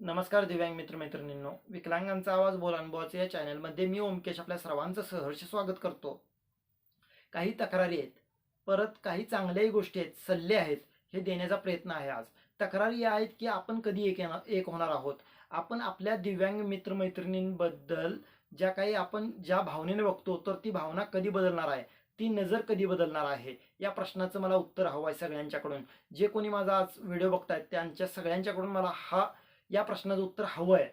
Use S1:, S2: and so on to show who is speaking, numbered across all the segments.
S1: नमस्कार दिव्यांग मित्र मैत्रिणींनो विकलांगांचा आवाज बोल अनुभवाचे या चॅनलमध्ये मी ओमकेश आपल्या सर्वांचं सहर्ष स्वागत करतो. काही तक्रारी आहेत. परत काही चांगल्याही गोष्टी आहेत सल्ले आहेत हे देण्याचा प्रयत्न आहे आज. तक्रारी या आहेत की आपण कधी एक येणार एक होणार आहोत. आपण आपल्या दिव्यांग मित्रमैत्रिणींबद्दल ज्या काही आपण ज्या भावनेने बघतो तर ती भावना कधी बदलणार आहे? ती नजर कधी बदलणार आहे? या प्रश्नाचं मला उत्तर हवं आहे सगळ्यांच्याकडून. जे कोणी माझा आज व्हिडिओ बघतायत त्यांच्या सगळ्यांच्याकडून मला हा या प्रश्नाचं उत्तर हवं आहे.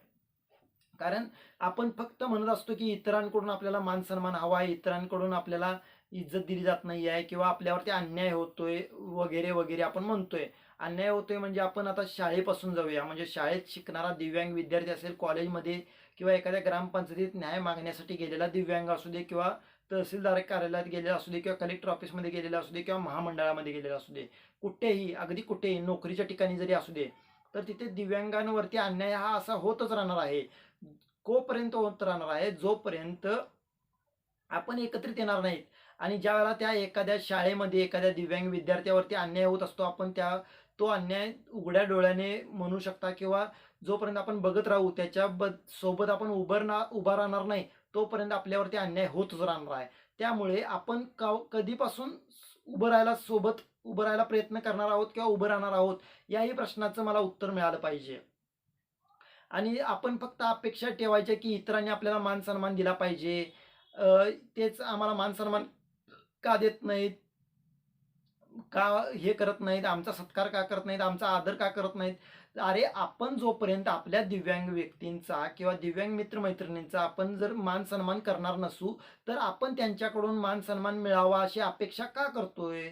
S1: कारण आपण फक्त म्हणत असतो की इतरांकडून आपल्याला मान सन्मान हवा आहे इतरांकडून आपल्याला इज्जत दिली जात नाही आहे किंवा आपल्यावरती अन्याय होतोय वगैरे वगैरे आपण म्हणतोय. अन्याय होतोय म्हणजे आपण आता शाळेपासून जाऊया. म्हणजे शाळेत शिकणारा दिव्यांग विद्यार्थी असेल कॉलेजमध्ये किंवा एखाद्या ग्रामपंचायतीत न्याय मागण्यासाठी गेलेला दिव्यांग असू दे किंवा तहसीलदार कार्यालयात गेलेला असू दे किंवा कलेक्टर ऑफिसमध्ये गेलेला असू दे किंवा महामंडळामध्ये गेलेला असू दे. कुठेही अगदी कुठेही नोकरीच्या ठिकाणी जरी असू दे तर तिथे दिव्यांगांवरती अन्याय हा असा होतच राहणार आहे. कोपर्यंत होत राहणार आहे? जोपर्यंत आपण एकत्रित येणार नाहीत. आणि ज्या वेळेला त्या एखाद्या शाळेमध्ये एखाद्या दिव्यांग विद्यार्थ्यावरती अन्याय होत असतो आपण त्या तो अन्याय उघड्या डोळ्याने म्हणू शकता किंवा जोपर्यंत आपण बघत राहू त्याच्या ब- सोबत आपण उभर ना उभा राहणार नाही तोपर्यंत आपल्यावरती अन्याय होतच राहणार आहे. त्यामुळे आपण का कधीपासून उभं राहायला सोबत उभं राहायला प्रयत्न करणार आहोत किंवा उभं राहणार आहोत याही प्रश्नाचं मला उत्तर मिळालं पाहिजे. आणि आपण फक्त अपेक्षा ठेवायच्या की इतरांनी आपल्याला मान सन्मान दिला पाहिजे. तेच आम्हाला मान सन्मान का देत नाहीत? का हे करत नाहीत? आमचा सत्कार का करत नाहीत? आमचा आदर का करत नाहीत? अरे आपण जोपर्यंत आपल्या दिव्यांग व्यक्तींचा किंवा दिव्यांग मित्रमैत्रिणींचा आपण जर मान सन्मान करणार नसू तर आपण त्यांच्याकडून मान सन्मान मिळावा अशी अपेक्षा का करतोय?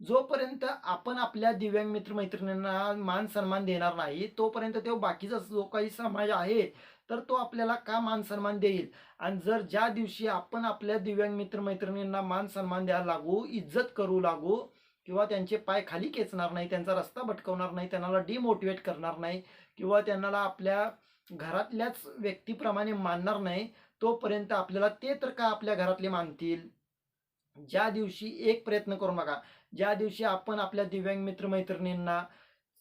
S1: जोपर्यंत आपण आपल्या दिव्यांग मित्रमैत्रिणींना मान सन्मान देणार नाही तोपर्यंत तो बाकीचा जो काही समाज आहे तर तो आपल्याला का मान सन्मान देईल? आणि जर ज्या दिवशी आपण आपल्या दिव्यांग मित्रमैत्रिणींना मान सन्मान द्यायला लागू इज्जत करू लागू किंवा त्यांचे पाय खाली खेचणार नाही त्यांचा रस्ता भटकवणार नाही त्यांना डिमोटिवेट करणार नाही किंवा त्यांना आपल्या घरातल्याच व्यक्तीप्रमाणे मानणार नाही तोपर्यंत आपल्याला ते तर का आपल्या घरातले मानतील? ज्या दिवशी एक प्रयत्न करू नका ज्या दिवशी आपण आपल्या दिव्यांग मित्रमैत्रिणींना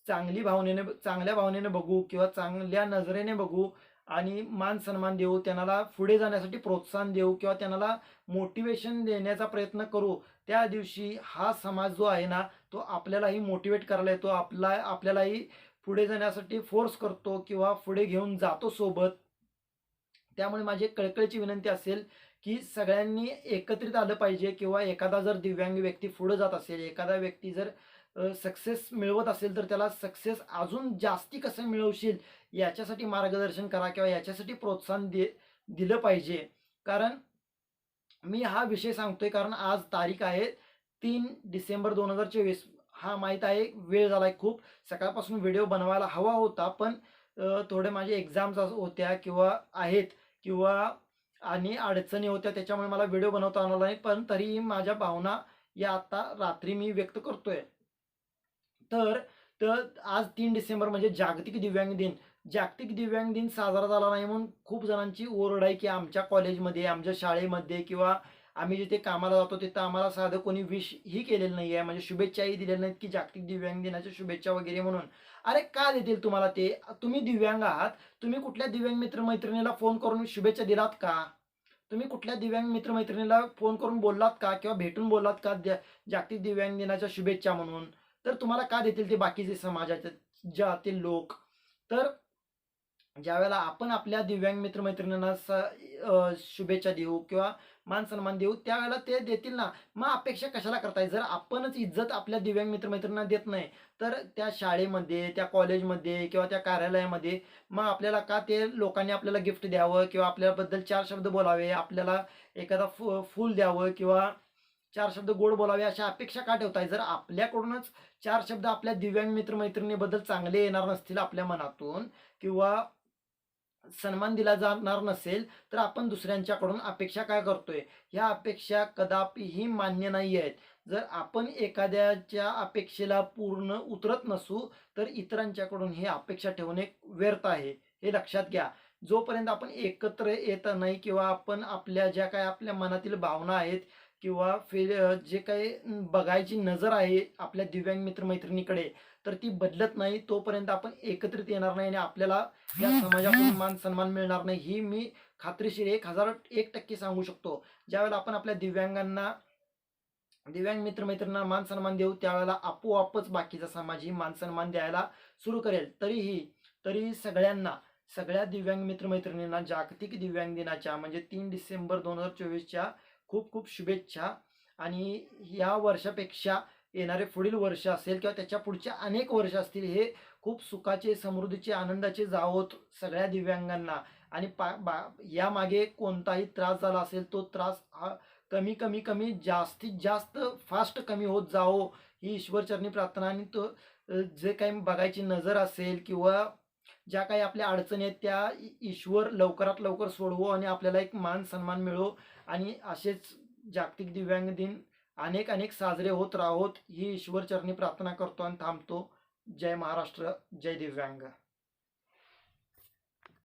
S1: चांगली भावनेने चांगल्या भावनेने बघू किंवा चांगल्या नजरेने बघू आणि मान सन्मान देऊ त्यांना पुढे जाण्यासाठी प्रोत्साहन देऊ किंवा त्यांना मोटिवेशन देण्याचा प्रयत्न करू त्या दिवशी हा समाज जो आहे ना तो आपल्यालाही मोटिवेट करायला येतो. आपला आपल्यालाही पुढे जाण्यासाठी फोर्स करतो किंवा पुढे घेऊन जातो सोबत. त्यामुळे माझी एक कळकळीची विनंती असेल की सगळ्यांनी एकत्रित आलं पाहिजे किंवा एखादा जर दिव्यांग व्यक्ती पुढं जात असेल एखादा व्यक्ती जर सक्सेस मिळवत असेल तर त्याला सक्सेस अजून जास्ती कसं मिळवशील याच्यासाठी मार्गदर्शन करा किंवा याच्यासाठी प्रोत्साहन दे दिलं पाहिजे. कारण मी हा विषय सांगतोय कारण आज तारीख आहे तीन डिसेंबर दोन हजार चोवीस. हा माहीत आहे वेळ झालाय खूप. सकाळपासून व्हिडिओ बनवायला हवा होता पण थोडे माझे एक्झाम्स होत्या किंवा आहेत. किंवा आणि अडचणी होत्या त्याच्यामुळे मला व्हिडिओ बनवता आला नाही पण तरीही माझ्या भावना या आता रात्री मी व्यक्त करतोय. तर तर आज तीन डिसेंबर म्हणजे जागतिक दिव्यांग दिन. जागतिक दिव्यांग दिन साजरा झाला नाही म्हणून खूप जणांची ओरड आहे की आमच्या कॉलेजमध्ये आमच्या शाळेमध्ये किंवा आम्ही जिथे कामाला जातो तिथं आम्हाला साधं कोणी विश ही केलेलं नाही आहे म्हणजे शुभेच्छाही दिलेल्या नाहीत की जागतिक दिव्यांग दिनाच्या शुभेच्छा वगैरे म्हणून. अरे का देतील तुम्हाला ते? तुम्ही दिव्यांग आहात. तुम्ही कुठल्या दिव्यांग मित्रमैत्रिणीला फोन करून शुभेच्छा दिलात का? तुम्ही कुठल्या दिव्यांग मित्रमैत्रिणीला फोन करून बोललात का? किंवा भेटून बोललात का जागतिक दिव्यांग दिनाच्या शुभेच्छा म्हणून? तर तुम्हाला का देतील ते बाकीचे समाजाचे ज्यातील लोक? तर ज्यावेळेला आपण आपल्या दिव्यांग मित्रमैत्रिणींना स शुभेच्छा देऊ किंवा मान सन्मान देऊ त्यावेळेला ते देतील ना. मग अपेक्षा कशाला करताय? जर आपणच इज्जत आपल्या दिव्यांग मित्रमैत्रिणींना देत नाही तर त्या शाळेमध्ये त्या कॉलेजमध्ये किंवा त्या कार्यालयामध्ये मग आपल्याला का ते लोकांनी आपल्याला गिफ्ट द्यावं किंवा आपल्याबद्दल चार शब्द बोलावे आपल्याला एखादा फु फूल द्यावं किंवा चार शब्द गोड बोलावे अशा अपेक्षा का ठेवताय? जर आपल्याकडूनच चार शब्द आपल्या दिव्यांग मित्रमैत्रिणीबद्दल चांगले येणार नसतील आपल्या मनातून किंवा सन्मान दिला जाणार नसेल तर आपण दुसऱ्यांच्याकडून अपेक्षा काय करतोय? ह्या अपेक्षा कदापिही मान्य नाही आहेत जर आपण एखाद्याच्या अपेक्षेला पूर्ण उतरत नसू तर इतरांच्याकडून ही अपेक्षा ठेवणे व्यर्थ आहे. हे लक्षात घ्या. जोपर्यंत आपण एकत्र येत नाही किंवा आपण आपल्या ज्या काय आपल्या मनातील भावना आहेत किंवा फे जे काही बघायची नजर आहे आपल्या दिव्यांग मित्रमैत्रिणीकडे तर ती बदलत नाही तोपर्यंत आपण एकत्रित येणार नाही आणि आपल्याला या समाजाकडून मान सन्मान मिळणार नाही. ही मी खात्रीशीर एक हजार एक टक्के सांगू शकतो. ज्यावेळेला आपण आपल्या दिव्यांगांना दिव्यांग मित्रमैत्रिणींना मान सन्मान देऊ त्यावेळेला आपोआपच बाकीचा समाज ही मान सन्मान द्यायला सुरू करेल. तरीही तरी सगळ्यांना सगळ्या दिव्यांग मित्रमैत्रिणींना जागतिक दिव्यांग दिनाच्या म्हणजे तीन डिसेंबर दोन हजार चोवीसच्या खूप खूप शुभेच्छा. आणि या वर्षापेक्षा येणारे पुढील वर्ष असेल किंवा त्याच्या पुढच्या अनेक वर्ष असतील हे खूप सुखाचे समृद्धीचे आनंदाचे जावोत सगळ्या दिव्यांगांना. आणि पा बा यामागे कोणताही त्रास झाला असेल तो त्रास हा कमी कमी कमी जास्तीत जास्त फास्ट कमी होत जावो ही ईश्वरचरणी प्रार्थना. आणि तो जे काही बघायची नजर असेल किंवा ज्या काही आपल्या अडचणी आहेत त्या ईश्वर लवकरात लवकर सोडवो आणि आपल्याला एक मान सन्मान मिळो आणि असेच जागतिक दिव्यांग दिन अनेक अनेक साजरे होत राहोत ही ईश्वर चरणी प्रार्थना करतो आणि थांबतो. जय महाराष्ट्र जय दिव्यांग.